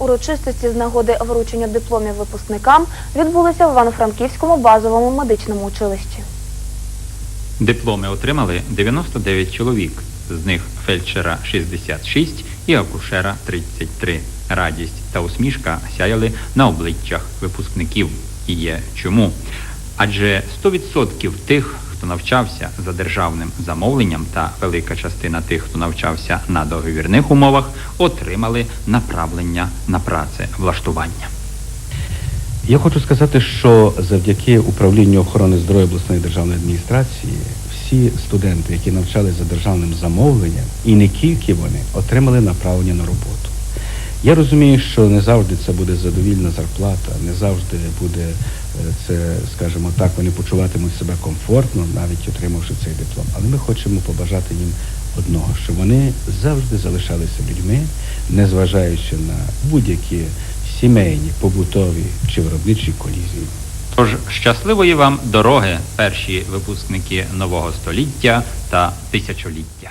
урочистості з нагоди вручення дипломів випускникам відбулися в Івано-Франківському базовому медичному училищі. Дипломи отримали 99 чоловік, з них фельдшера 66 і акушера 33. Радість та усмішка сяяли на обличчях випускників. І є чому? Адже 100% тих, хто навчався за державним замовленням, та велика частина тих, хто навчався на договірних умовах, отримали направлення на працевлаштування. Я хочу сказати, що завдяки управлінню охорони здоров'я обласної державної адміністрації всі студенти, які навчались за державним замовленням, і не тільки вони, отримали направлення на роботу. Я розумію, що не завжди це буде задовільна зарплата, не завжди буде е, це, скажімо так, вони почуватимуть себе комфортно, навіть отримавши цей диплом. Але ми хочемо побажати їм одного, щоб вони завжди залишалися людьми, незважаючи на будь-які сімейні, побутові чи виробничі колізії. Тож щасливої вам дороги, перші випускники нового століття та тисячоліття.